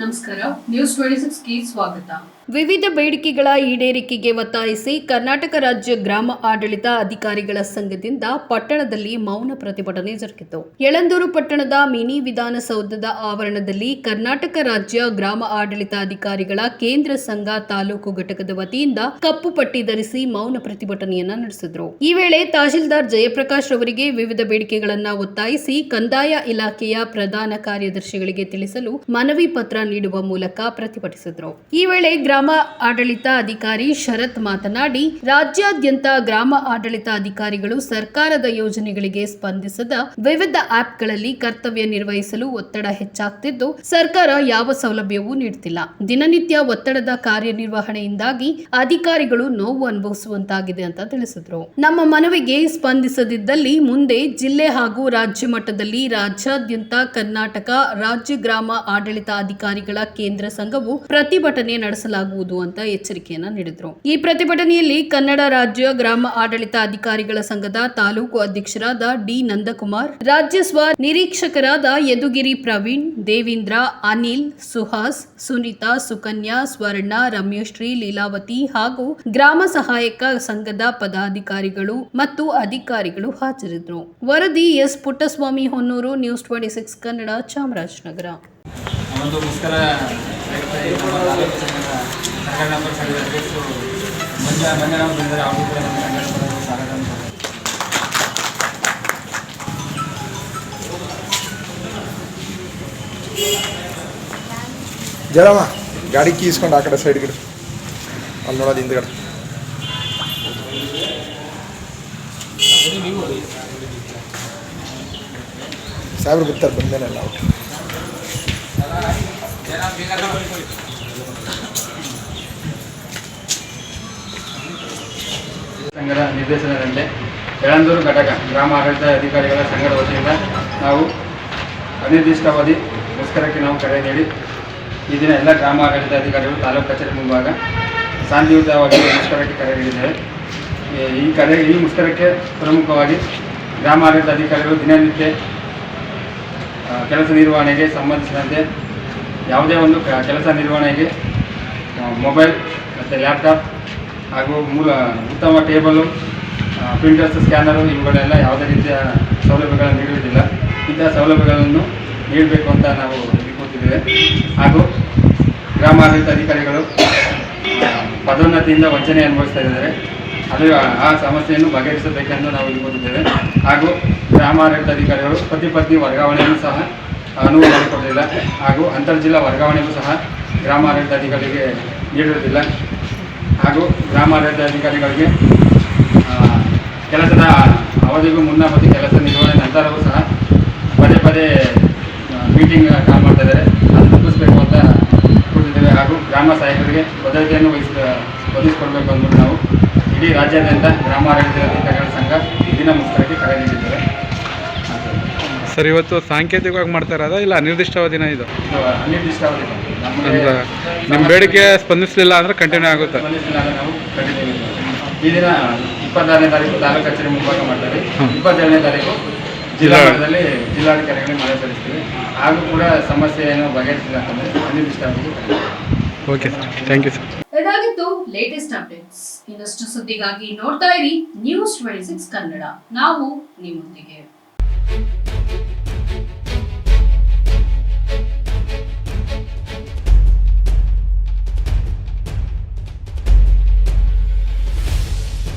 ನಮಸ್ಕಾರ news twenty ಸಿಕ್ಸ್ಗೆ ಸ್ವಾಗತ. ವಿವಿಧ ಬೇಡಿಕೆಗಳ ಈಡೇರಿಕೆಗೆ ಒತ್ತಾಯಿಸಿ ಕರ್ನಾಟಕ ರಾಜ್ಯ ಗ್ರಾಮ ಆಡಳಿತ ಅಧಿಕಾರಿಗಳ ಸಂಘದಿಂದ ಪಟ್ಟಣದಲ್ಲಿ ಮೌನ ಪ್ರತಿಭಟನೆ ಜರುಗಿತು. ಯಳಂದೂರು ಪಟ್ಟಣದ ಮಿನಿ ವಿಧಾನಸೌಧದ ಆವರಣದಲ್ಲಿ ಕರ್ನಾಟಕ ರಾಜ್ಯ ಗ್ರಾಮ ಆಡಳಿತ ಅಧಿಕಾರಿಗಳ ಕೇಂದ್ರ ಸಂಘ ತಾಲೂಕು ಘಟಕದ ವತಿಯಿಂದ ಕಪ್ಪು ಪಟ್ಟಿ ಧರಿಸಿ ಮೌನ ಪ್ರತಿಭಟನೆಯನ್ನ ನಡೆಸಿದ್ರು. ಈ ವೇಳೆ ತಹಶೀಲ್ದಾರ್ ಜಯಪ್ರಕಾಶ್ ಅವರಿಗೆ ವಿವಿಧ ಬೇಡಿಕೆಗಳನ್ನ ಒತ್ತಾಯಿಸಿ ಕಂದಾಯ ಇಲಾಖೆಯ ಪ್ರಧಾನ ಕಾರ್ಯದರ್ಶಿಗಳಿಗೆ ತಿಳಿಸಲು ಮನವಿ ಪತ್ರ ನೀಡುವ ಮೂಲಕ ಪ್ರತಿಭಟಿಸಿದ್ರು. ಈ ವೇಳೆ ಗ್ರಾಮ ಆಡಳಿತ ಅಧಿಕಾರಿ ಶರತ್ ಮಾತನಾಡಿ, ರಾಜ್ಯಾದ್ಯಂತ ಗ್ರಾಮ ಆಡಳಿತ ಅಧಿಕಾರಿಗಳು ಸರ್ಕಾರದ ಯೋಜನೆಗಳಿಗೆ ಸ್ಪಂದಿಸದ ವಿವಿಧ ಆಪ್ಗಳಲ್ಲಿ ಕರ್ತವ್ಯ ನಿರ್ವಹಿಸಲು ಒತ್ತಡ ಹೆಚ್ಚಾಗ್ತಿದ್ದು, ಸರ್ಕಾರ ಯಾವ ಸೌಲಭ್ಯವೂ ನೀಡುತ್ತಿಲ್ಲ ದಿನನಿತ್ಯ ಒತ್ತಡದ ಕಾರ್ಯನಿರ್ವಹಣೆಯಿಂದಾಗಿ ಅಧಿಕಾರಿಗಳು ನೋವು ಅನುಭವಿಸುವಂತಾಗಿದೆ ಅಂತ ತಿಳಿಸಿದ್ರು. ನಮ್ಮ ಮನವಿಗೆ ಸ್ಪಂದಿಸದಿದ್ದಲ್ಲಿ ಮುಂದೆ ಜಿಲ್ಲೆ ಹಾಗೂ ರಾಜ್ಯ ಮಟ್ಟದಲ್ಲಿ ರಾಜ್ಯಾದ್ಯಂತ ಕರ್ನಾಟಕ ರಾಜ್ಯ ಗ್ರಾಮ ಆಡಳಿತ ಅಧಿಕಾರಿಗಳ ಕೇಂದ್ರ ಸಂಘವು ಪ್ರತಿಭಟನೆ ನಡೆಸಲಾಗುವುದು ಅಂತ ಎಚ್ಚರಿಕೆಯನ್ನ ನೀಡಿದ್ರು. ಈ ಪ್ರತಿಭಟನೆಯಲ್ಲಿ ಕನ್ನಡ ರಾಜ್ಯ ಗ್ರಾಮ ಆಡಳಿತ ಅಧಿಕಾರಿಗಳ ಸಂಘದ ತಾಲೂಕು ಅಧ್ಯಕ್ಷರಾದ ಡಿ ನಂದಕುಮಾರ್, ರಾಜ್ಯ ಸ್ವ ನಿರೀಕ್ಷಕರಾದ ಯದುಗಿರಿ ಪ್ರವೀಣ್, ದೇವೀಂದ್ರ, ಅನಿಲ್, ಸುಹಾಸ್, ಸುನೀತಾ, ಸುಕನ್ಯಾ, ಸ್ವರ್ಣ, ರಮ್ಯಶ್ರೀ, ಲೀಲಾವತಿ ಹಾಗೂ ಗ್ರಾಮ ಸಹಾಯಕ ಸಂಘದ ಪದಾಧಿಕಾರಿಗಳು ಮತ್ತು ಅಧಿಕಾರಿಗಳು ಹಾಜರಿದ್ದರು ವರದಿ S. Puttaswamy Honnur, news twenty six, Kannada Chamarajanagar. ಒಂದು ಮುಷ್ಕರ ನಮ್ಮ ಸ್ವಾಗತ ಜಲಮ್ಮ ಗಾಡಿ ಕೀಸ್ಕೊಂಡು ಆ ಕಡೆ ಸೈಡ್ ಗಿಡ ಅಲ್ಲಿ ನೋಡೋದು ಹಿಂದ್ಗಡೆ. ಸಾಹೇಬ್ರು ಬರ್ತಾರೆ ಬಂದೇನಲ್ಲ ಅವ್ರು ಸಂಘದ ನಿರ್ದೇಶನದಂತೆ ಯಳಂದೂರು ಘಟಕ, ಗ್ರಾಮ ಆಡಳಿತ ಅಧಿಕಾರಿಗಳ ಸಂಘದ ವತಿಯಿಂದ ನಾವು ಅನಿರ್ದಿಷ್ಟಾವಧಿ ಮುಷ್ಕರಕ್ಕೆ ನಾವು ಕರೆ ನೀಡಿ ಈ ದಿನ ಎಲ್ಲ ಗ್ರಾಮ ಆಡಳಿತ ಅಧಿಕಾರಿಗಳು ತಾಲೂಕು ಕಚೇರಿ ಮುಂಭಾಗ ಶಾಂತಿಯುತವಾಗಿ ಮುಷ್ಕರಕ್ಕೆ ಕರೆ ನೀಡಿದ್ದೇವೆ ಈ- ಕರೆ, ಈ ಮುಷ್ಕರಕ್ಕೆ ಪ್ರಮುಖವಾಗಿ ಗ್ರಾಮ ಆಡಳಿತ ಅಧಿಕಾರಿಗಳು ದಿನನಿತ್ಯ ಕೆಲಸ ನಿರ್ವಹಣೆಗೆ ಸಂಬಂಧಿಸಿದಂತೆ ಯಾವುದೇ ಒಂದು ಕೆಲಸ ನಿರ್ವಹಣೆಗೆ ಮೊಬೈಲ್ ಮತ್ತು ಲ್ಯಾಪ್ಟಾಪ್ ಹಾಗೂ ಮೂಲ ಉತ್ತಮ ಟೇಬಲು ಪ್ರಿಂಟರ್ಸ್ ಸ್ಕ್ಯಾನರು ಇವುಗಳೆಲ್ಲ ಯಾವುದೇ ರೀತಿಯ ಸೌಲಭ್ಯಗಳನ್ನು ನೀಡುವುದಿಲ್ಲ. ಇಂತಹ ಸೌಲಭ್ಯಗಳನ್ನು ನೀಡಬೇಕು ಅಂತ ನಾವು ಕೂತಿದ್ದೇವೆ ಹಾಗೂ ಗ್ರಾಮ ಆಡಳಿತ ಅಧಿಕಾರಿಗಳು ಪದೋನ್ನತಿಯಿಂದ ವಂಚನೆ ಅನುಭವಿಸ್ತಾ ಇದ್ದಾರೆ. ಅದು ಆ- ಸಮಸ್ಯೆಯನ್ನು ಬಗೆಹರಿಸಬೇಕೆಂದು ನಾವು ಇಟ್ಕೊಂಡಿದ್ದೇವೆ ಹಾಗೂ ಗ್ರಾಮ ಆಡಳಿತ ಅಧಿಕಾರಿಗಳು ಪತಿ ಪತ್ನಿ ವರ್ಗಾವಣೆಯನ್ನು ಸಹ ಅನುವು ಮಾಡಿಕೊಡಲಿಲ್ಲ ಹಾಗೂ ಅಂತರ್ಜಿಲ್ಲಾ ವರ್ಗಾವಣೆಗೂ ಸಹ ಗ್ರಾಮ ಆಡಳಿತ ಅಧಿಕಾರಿಗೆ ನೀಡುವುದಿಲ್ಲ ಹಾಗೂ ಗ್ರಾಮ ಆಡಳಿತ ಅಧಿಕಾರಿಗಳಿಗೆ ಕೆಲಸದ ಅವಧಿಗೂ ಮುನ್ನ ಮತ್ತು ಕೆಲಸ ನಿರ್ವಹಣೆ ನಂತರವೂ ಸಹ ಪದೇ ಪದೇ ಮೀಟಿಂಗ್ ಕಾಲ್ ಮಾಡ್ತಾ ಇದ್ದಾರೆ. ಅದು ಅಂತ ಕೊಟ್ಟಿದ್ದೇವೆ ಹಾಗೂ ಗ್ರಾಮ ಸಹಾಯಕರಿಗೆ ಭದ್ರತೆಯನ್ನು ವಹಿಸ ಒದಗಿಸಿಕೊಡ್ಬೇಕು ಅಂದ್ಬಿಟ್ಟು ನಾವು ಇಡೀ ರಾಜ್ಯಾದ್ಯಂತ ಗ್ರಾಮ ಆಡಳಿತ ಅಧಿಕಾರಿಗಳ ಸಂಘ ದಿನ ಮುಸ್ಕರಕ್ಕೆ ಕರೆ ನೀಡಿದ್ದೇವೆ. ಸರ್ ಇವತ್ತು ಸಾಂಕೇತಿಕವಾಗಿ ಮಾಡ್ತಾ ಇರೋದಾ ಇಲ್ಲ ಅನಿರ್ದಿಷ್ಟಾವಧಿನ ಇದು? ಇದು ಅನಿರ್ದಿಷ್ಟಾವಧಿ ಅಂದ್ರೆ ನಿಮ್ಮ ಬೇಡಿಕೆ ಸ್ಪಂದಿಸಲಿಲ್ಲ ಅಂದ್ರೆ ಕಂಟಿನ್ಯೂ ಆಗುತ್ತೆ. ನಾವು ಕಂಟಿನ್ಯೂ ಈ ದಿನ ಇಪ್ಪತ್ತಾರನೇ ತಾರೀಕು ತಾಲೂಕು ಕಚೇರಿ ಮುಂಭಾಗ ಮಾಡ್ತಾರೆ. ಇಪ್ಪತ್ತೇಳನೇ ತಾರೀಕು ಜಿಲ್ಲಾ ಮಟ್ಟದಲ್ಲಿ ಜಿಲ್ಲಾಧಿಕಾರಿಗಳಿಗೆ ಮನೆ ಸಲ್ಲಿಸ್ತೀವಿ. ಹಾಗೂ ಕೂಡ ಸಮಸ್ಯೆ ಏನು ಬಗೆಹರಿಸಿಲ್ಲ ಅಂತಂದರೆ ಅನಿರ್ದಿಷ್ಟಾವಧಿಗೆ okay sir thank you sir. ಇದಾಗಿತ್ತು ಲೇಟೆಸ್ಟ್ ಅಪ್ಡೇಟ್ಸ್ ಇನ್ನಷ್ಟು ಸುದ್ದಿಗಾಗಿ ನೋಡ್ತಾ ಇರಿ ನ್ಯೂಸ್ ಟ್ವೆಂಟಿ ಸಿಕ್ಸ್ ಕನ್ನಡ. ನಾವು ನಿಮ್ಮೊಂದಿಗೆ.